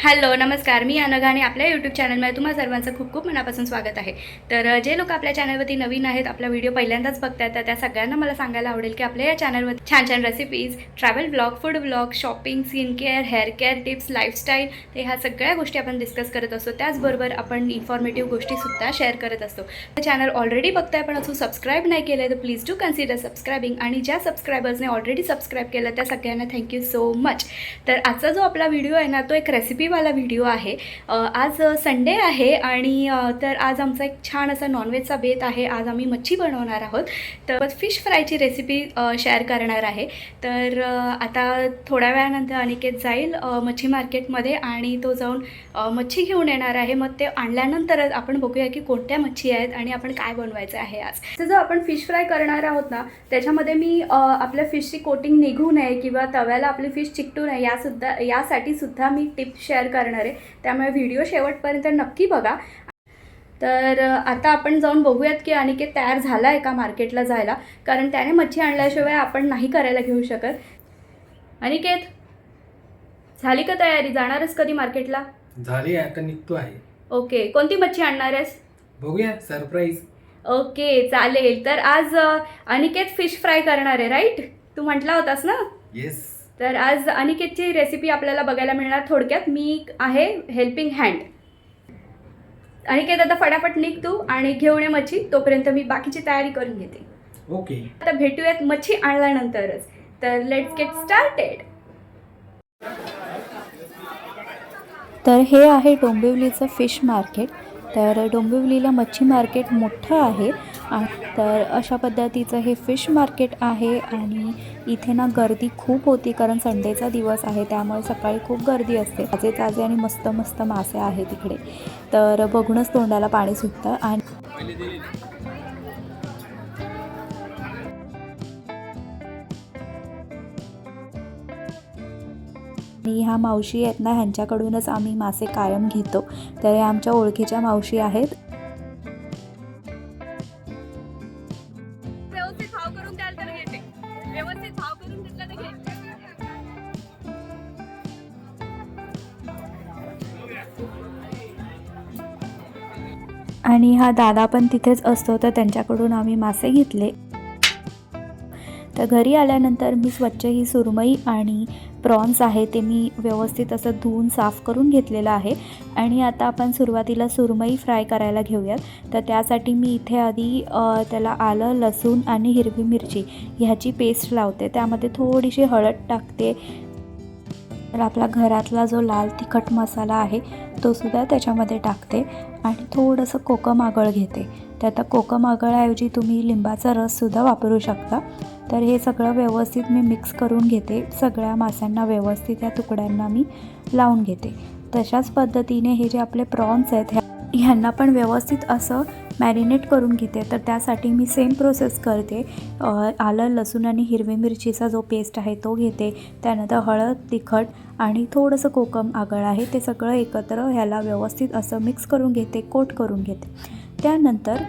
Hello नमस्कार. मी अनघा आणि आपल्या यूट्यूब चॅनलमध्ये तुम्हा सर्वांचं खूप खूप मनापासून स्वागत आहे. तर जे लोक आपल्या चॅनलवरती नवीन आहेत आपला व्हिडिओ पहिल्यांदाच बघतात तर त्या सगळ्यांना मला सांगायला आवडेल की आपल्या या चॅनलवर छान छान recipes travel blog food blog shopping skin care hair care tips lifestyle ते ह्या सगळ्या गोष्टी आपण डिस्कस करत असतो. त्याचबरोबर आपण इन्फॉर्मेटिव्ह गोष्टीसुद्धा शेअर करत असतो. तर चॅनल ऑलरेडी बघताय पण अजून सबस्क्राईब नाही केलं तर प्लीज डू कन्सिडर सबस्क्रायबिंग आणि ज्या सबस्क्रायबर्सने ऑलरेडी सबस्क्राईब केलं त्या सगळ्यांना थँक्यू सो मच तर आजचा जो आपला व्हिडिओ आहे ना तो एक रेसिपी रेसिपीवाला व्हिडिओ आहे. आज संडे आहे आणि तर आज आमचा एक छान असा नॉनव्हेजचा बेत आहे. आज आम्ही मच्छी बनवणार आहोत. तर फिश फ्रायची रेसिपी शेअर करणार आहे. तर आता थोड्या वेळानंतर अनिकेत जाईल मच्छी मार्केटमध्ये आणि तो जाऊन मच्छी घेऊन येणार आहे. मग ते आणल्यानंतरच आपण बघूया की कोणत्या मच्छी आहेत आणि आपण काय बनवायचं आहे आज. तर जो आपण फिश फ्राय करणार आहोत ना त्याच्यामध्ये मी आपल्या फिशची कोटिंग निघू नये किंवा तव्याला आपली फिश चिकटू नये यासुद्धा यासाठी सुद्धा मी टिप्स शेअर करणार आहे. त्यामुळे व्हिडिओ शेवटपर्यंत नक्की बघा. तर आता आपण जाऊन बघूयात की अनिकेत तयार झाला आहे का मार्केटला जायला? कारण त्याने मच्छी आणल्याशिवाय आपण नाही करायला घेऊ शकत. अनिकेत झाली का तयारी? जाणारच कधी मार्केटला? झाली आता निघतो आहे. ओके कोणती मच्छी आणणार आहेस? बघूया सरप्राईज. ओके चालेल. तर आज अनिकेत फिश फ्राय करणार आहे राईट? तू म्हटला होतास ना? येस. तर आज अनिकेतची रेसिपी आपल्याला बघायला मिळणार थोडक्यात. मी आहे हेल्पिंग हँड अनिकेत आता फटाफट निघ तू आणि घेऊन ये मच्छी. तोपर्यंत मी बाकीची तयारी करून घेते. ओके. आता भेटूयात मच्छी आणल्यानंतरच. तर लेट्स गेट स्टार्टेड तर हे आहे डोंबिवलीचं फिश मार्केट तर डोंबिवलीला मच्छी मार्केट मोठं आहे. तर अशा पद्धतीचं हे फिश मार्केट आहे आणि इथे ना गर्दी खूप होती कारण संडेचा दिवस आहे त्यामुळे सकाळी खूप गर्दी असते. ताजे ताजे आणि मस्त मस्त मासे आहेत तिकडे तर बघूनच तोंडाला पाणी सुटतं आणि आणि ह्या मावशी आहेत ना ह्यांच्याकडूनच आम्ही मासे कायम घेतो. तर या आमच्या ओळखीच्या मावशी आहेत. आणि हा दादा पण तिथेच असतो तर त्यांच्याकडून आम्ही मासे घेतले. तर घरी आल्यानंतर मी स्वच्छ ही सुरमई आणि प्रॉन्स आहे ते मी व्यवस्थित असं धुवून साफ करून घेतलेलं आहे. आणि आता आपण सुरुवातीला सुरमई फ्राय करायला घेऊयात. तर त्यासाठी मी इथे आधी त्याला आलं लसूण आणि हिरवी मिरची ह्याची पेस्ट लावते. त्यामध्ये थोडीशी हळद टाकते. तर आपला घरातला जो लाल तिखट मसाला आहे तो सुद्धा त्याच्यामध्ये टाकते आणि थोडंसं कोकम आगळ घेते. तर आता कोकम आगळाऐवजी तुम्ही लिंबाचा रससुद्धा वापरू शकता. तर हे सगळं व्यवस्थित मी मिक्स करून घेते. सगळ्या माशांना व्यवस्थित या तुकड्यांना मी लावून घेते. तशाच पद्धतीने हे जे आपले प्रॉन्स आहेत ह्या ह्यांना पण व्यवस्थित असं मॅरिनेट करून घेते. तर त्यासाठी मी सेम प्रोसेस करते. आलं लसूण आणि हिरवी मिरचीचा जो पेस्ट आहे तो घेते. त्यानंतर हळद तिखट आणि थोडंसं कोकम आगळ आहे. ते सगळं एकत्र ह्याला व्यवस्थित असं मिक्स करून घेते कोट करून घेते. त्यानंतर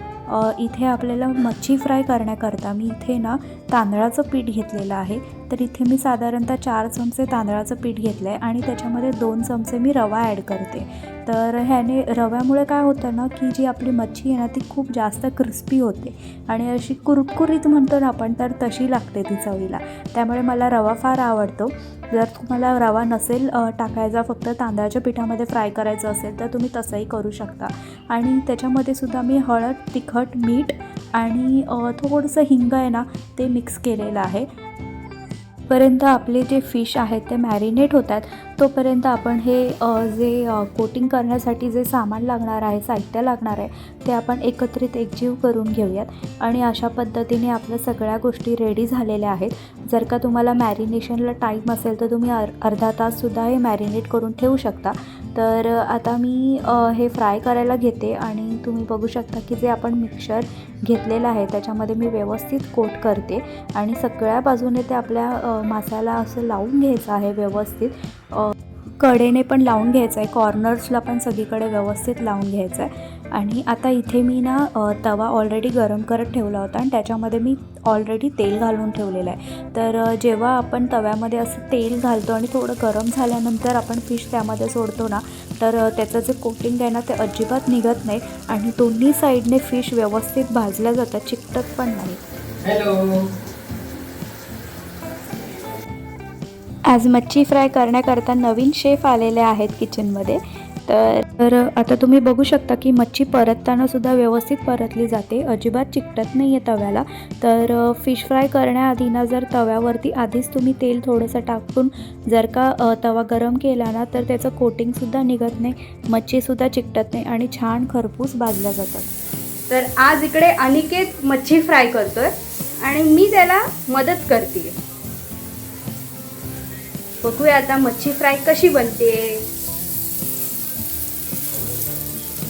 इथे आपल्याला मच्छी फ्राय करण्याकरता मी इथे ना तांदळाचं पीठ घेतलेलं आहे. तर इथे मी साधारणतः चार चमचे तांदळाचं पीठ घेतलं आहे आणि त्याच्यामध्ये दोन चमचे मी रवा ॲड करते. तर ह्याने रव्यामुळे काय होतं ना की जी आपली मच्छी आहे ना ती खूप जास्त क्रिस्पी होते. आणि अशी कुरकुरीत म्हणतो ना आपण तर तशी लागते ती चवीला. त्यामुळे मला रवा फार आवडतो. जर तुम्हाला रवा नसेल टाकायचा फक्त तांदळाच्या पिठामध्ये फ्राय करायचं असेल तर तुम्ही तसंही करू शकता. आणि त्याच्यामध्ये सुद्धा मी हळद तिखट मीठ आणि थोडंसं हिंग आहे ना ते मिक्स केलेलं आहे. पर्यंत आपले जे फिश आहेत ते मॅरिनेट होतात. तोपर्यंत आपण हे जे कोटिंग करण्यासाठी जे सामान लागणार आहे साहित्य लागणार आहे ते आपण एकत्रित एकजीव करून घेऊयात. आणि अशा पद्धतीने आपल्या सगळ्या गोष्टी रेडी झालेल्या आहेत. जर का तुम्हाला मॅरिनेशनला टाईम असेल तर तुम्ही अर अर्धा ताससुद्धा हे मॅरिनेट करून ठेवू शकता. तर आता मी हे फ्राय करायला घेते आणि तुम्ही बघू शकता की जे आपण मिक्सर घेतलेलं आहे त्याच्यामध्ये मी व्यवस्थित कोट करते. आणि सगळ्या बाजूने ते आपल्या मासाला असं लावून घ्यायचं आहे व्यवस्थित. कडेने पण लावून घ्यायचं आहे कॉर्नर्सला पण सगळीकडे व्यवस्थित लावून घ्यायचं आहे आणि आता इथे मी ना तवा ऑलरेडी गरम करत ठेवला होता आणि त्याच्यामध्ये मी ऑलरेडी तेल घालून ठेवलेलं आहे. तर जेव्हा आपण तव्यामध्ये असं तेल घालतो आणि थोडं गरम झाल्यानंतर आपण फिश त्यामध्ये सोडतो ना तर त्याचं जे कोटिंग आहे ना ते अजिबात निघत नाही आणि दोन्ही साईडने फिश व्यवस्थित भाजल्या जातात चिकटत पण नाही. हॅलो आज मच्छी फ्राय करण्याकरता नवीन शेफ आलेले आहेत किचनमध्ये. तर तर आता तुम्ही बघू शकता की मच्छी परतताना सुद्धा व्यवस्थित परतली जाते. अजिबात चिकटत नाही आहे तव्याला. तर फिश फ्राय करण्याआधी ना जर तव्यावरती आधीच तुम्ही तेल थोडंसं टाकून जर का तवा गरम केला ना तर त्याचं कोटिंगसुद्धा निघत नाही. मच्छीसुद्धा चिकटत नाही आणि छान खरपूस भाजल्या जातात. तर आज इकडे अनिकेत मच्छी फ्राय करतोय आणि मी त्याला मदत करते बघूया आता मच्छी फ्राय कशी बनते.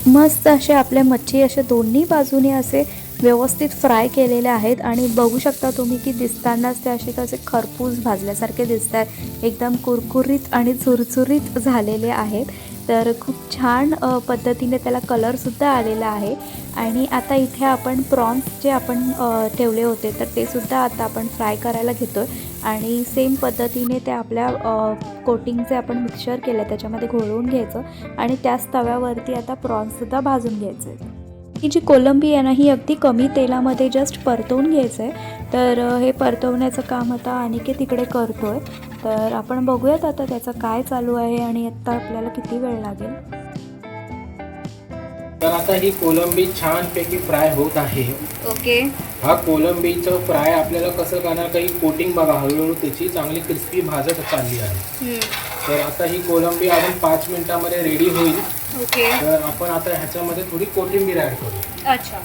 मस्त असे आपल्या मच्छी असे दोन्ही बाजूने असे व्यवस्थित फ्राय केलेले आहेत आणि बघू शकता तुम्ही की दिसतानाच ते असे कसे खरपूस भाजल्यासारखे दिसत आहेत एकदम कुरकुरीत आणि चुरचुरीत झालेले आहेत. तर खूप छान पद्धतीने त्याला कलरसुद्धा आलेला आहे. आणि आता इथे आपण प्रॉन्स जे आपण ठेवले होते तर ते सुद्धा आता आपण फ्राय करायला घेतो आणि सेम पद्धतीने ते आपल्या कोटिंगचे आपण मिक्सचर केलं त्याच्यामध्ये घोळवून घ्यायचं आणि त्याच तव्यावरती आता प्रॉन्ससुद्धा भाजून घ्यायचं आहे ही जी कोलंबी आहे ना ही अगदी कमी तेलामध्ये जस्ट परतवून घ्यायचं आहे तर हे परतवण्याचं काम आता अनिकेत तिकडे करतो आहे तर आपण बघूयात आता त्याचं काय चालू आहे आणि आत्ता आपल्याला किती वेळ लागेल. तर आता ही कोलंबी छानपैकी फ्राय होत आहे. ओके. हा कोलंबीचं फ्राय आपल्याला कसं करणार काही कोटिंग बघा हळूहळू त्याची चांगली क्रिस्पी भाजत चालली आहे. तर आता ही कोलंबी अजून पाच मिनिटामध्ये रेडी होईल. ओके. तर आपण आता ह्याच्यामध्ये थोडी कोथिंबीर ॲड करू. अच्छा.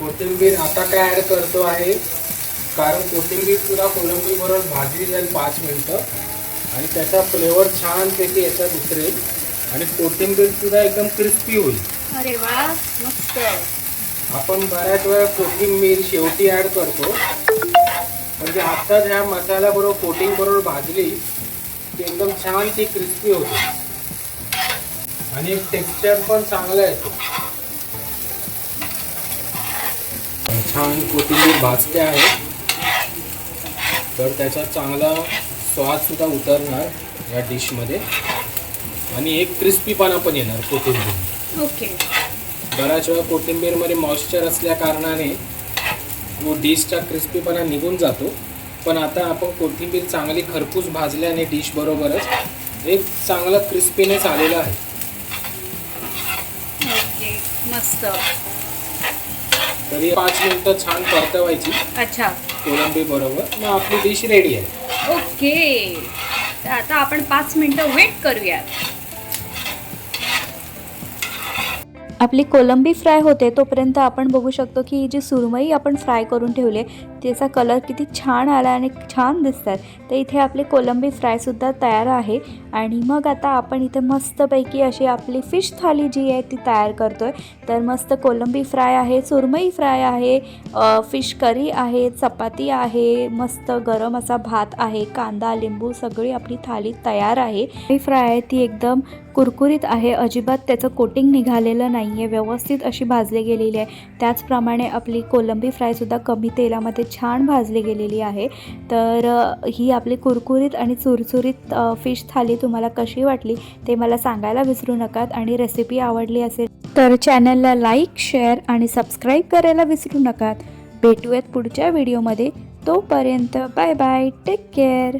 कोथिंबीर आता काय ॲड करतो आहे कारण कोथिंबीर सुद्धा कोलंबी बरोबर भाजली जाईल पाच मिनटं. आणि त्याचा फ्लेवर छानपैकी याच्यात उतरेल. आणि कोथिंबीर सुद्धा एकदम क्रिस्पी होईल. अरे वा मस्त. आपण बऱ्याच वेळा कोथिंबीर शेवटी ॲड करतो. म्हणजे आत्ताच ह्या मसाल्याबरोबर कोटिंग बरोबर भाजली की एकदम छान ती क्रिस्पी होते. आणि टेक्स्चर पण चांगलं येतो. छान कोथिंबीर भाजते आहे. तर त्याचा चांगला स्वाद सुद्धा उतरणार या डिशमध्ये आणि एक क्रिस्पीपणा पण येणार कोथिंबीर. ओके. बऱ्याच वेळा कोथिंबीरमध्ये मॉइश्चर असल्या कारणाने तो डिशचा क्रिस्पीपणा निघून जातो. पण आता आपण कोथिंबीर चांगली खरपूस भाजल्याने डिश बरोबरच एक चांगला क्रिस्पीनेस आलेला आहे. ओके मस्त. तरी पाच मिनटं छान परतवायची. अच्छा. कोलंबी बरोबर. मग आपली डिश रेडी आहे. ओके. आता आपण पाच मिनटं वेट करूयात. आपली कोलंबी फ्राय होते तोपर्यंत आपण बघू शकतो की ही जी सुरमई आपण फ्राय करून ठेवली आहे त्याचा कलर किती छान आला आणि छान दिसतात तर इथे आपली कोलंबी फ्रायसुद्धा तयार आहे. आणि मग आता आपण इथे मस्तपैकी अशी आपली फिश थाली जी आहे ती तयार करतो आहे तर मस्त कोलंबी फ्राय आहे सुरमई फ्राय आहे फिश करी आहे चपाती आहे मस्त गरम असा भात आहे कांदा लिंबू सगळी आपली थाली तयार आहे. ही फ्राय आहे ती एकदम कुरकुरीत आहे. अजिबात त्याचं कोटिंग निघालेलं नाही आहे व्यवस्थित अशी भाजली गेलेली आहे. त्याचप्रमाणे आपली कोलंबी फ्रायसुद्धा कमी तेलामध्ये छान भाजली गेलेली आहे. तर ही आपली कुरकुरीत आणि चुरचुरीत फिश थाली तुम्हाला कशी वाटली ते मला सांगायला विसरू नकात आणि रेसिपी आवडली असेल तर चॅनलला लाईक शेअर आणि सबस्क्राईब करायला विसरू नकात. भेटूयात पुढच्या व्हिडिओमध्ये तोपर्यंत बाय बाय टेक केअर